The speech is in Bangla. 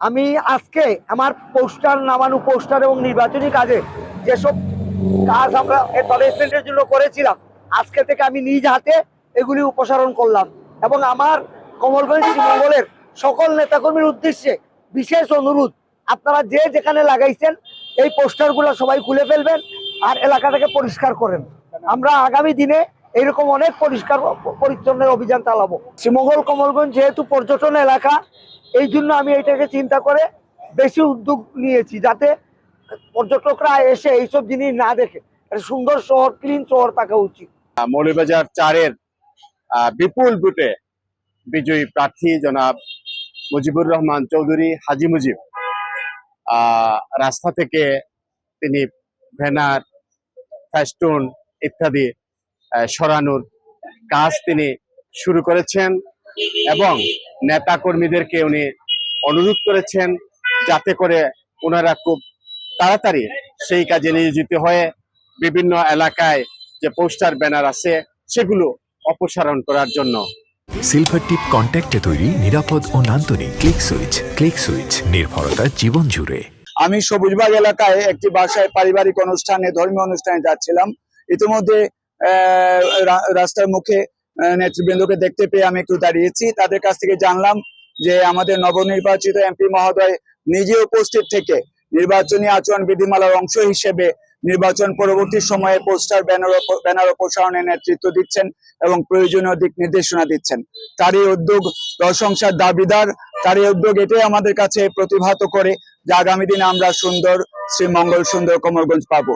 আমি আজকে আমার পোস্টার নামানো পোস্টার এবং নির্বাচনী কাজে যেসব কাজ আমরা ডেভেলপমেন্টের জন্য করেছিলাম, আজকে থেকে আমি নিজ হাতে এগুলি উপসারণ করলাম এবং আমার কমলগঞ্জ শ্রীমঙ্গলের সকল নেতাকর্মীর উদ্দেশ্যে বিশেষ অনুরোধ, আপনারা যে যেখানে লাগাইছেন এই পোস্টারগুলো সবাই খুলে ফেলবেন আর এলাকাটাকে পরিষ্কার করেন। আমরা আগামী দিনে এরকম অনেক পরিষ্কার পরিচ্ছন্নের অভিযান চালাবো। শ্রীমঙ্গল কমলগঞ্জ যেহেতু পর্যটন এলাকা, এই জন্য আমি এটাকে চিন্তা করে বেশি উদ্যোগ নিয়েছি যাতে পর্যটকরা এসে এইসব জিনিস না দেখে। সুন্দর শহর ক্লিন শহর থাকা উচিত। মৌলভীবাজার চারের বিপুল ভোটে বিজয়ী প্রার্থী জনাব মুজিবুর রহমান চৌধুরী, হাজি মুজিব। রাস্তা থেকে তিনি ব্যানার ফেস্টুন ইত্যাদি সরানোর কাজ তিনি শুরু করেছেন এবং নেতা কর্মীদেরকে উনি অনুরোধ করেছেন যাতে করে ওনারা খুব তাড়াতাড়ি সেই কাজে নিয়োজিত হয়ে বিভিন্ন এলাকায় যে পোস্টার ব্যানার আছে সেগুলো অপসারণ করার জন্য। সিলভার টিপ কন্ট্যাক্টে তৈরি নিরাপদ ও নান্দনিক ক্লিক সুইচ ক্লিক সুইচ নির্ভরতা জীবন জুড়ে। আমি সবুজবাগ এলাকায় একটি বাসায় পারিবারিক অনুষ্ঠানে ধর্মীয় অনুষ্ঠানে যাচ্ছিলাম। ইতিমধ্যে রাস্তার মুখে নেতৃবৃন্দকে দেখতে পেয়ে আমি একটু দাঁড়িয়েছি। তাদের কাছ থেকে জানলাম যে আমাদের নবনির্বাচিত এমপি মহোদয় নিজে উপস্থিত থেকে নির্বাচনী আচরণ বিধিমালার অংশ হিসেবে নির্বাচন পরবর্তী সময়ে পোস্টার, ব্যানার ব্যানার অপসারণে নেতৃত্ব দিচ্ছেন এবং প্রয়োজনীয় দিক নির্দেশনা দিচ্ছেন। তারই উদ্যোগ প্রশংসার দাবিদার, তারই উদ্যোগ এটাই আমাদের কাছে প্রতিভাত করে যে আগামী দিনে আমরা সুন্দর, শ্রীমঙ্গল সুন্দর কমলগঞ্জ পাবো।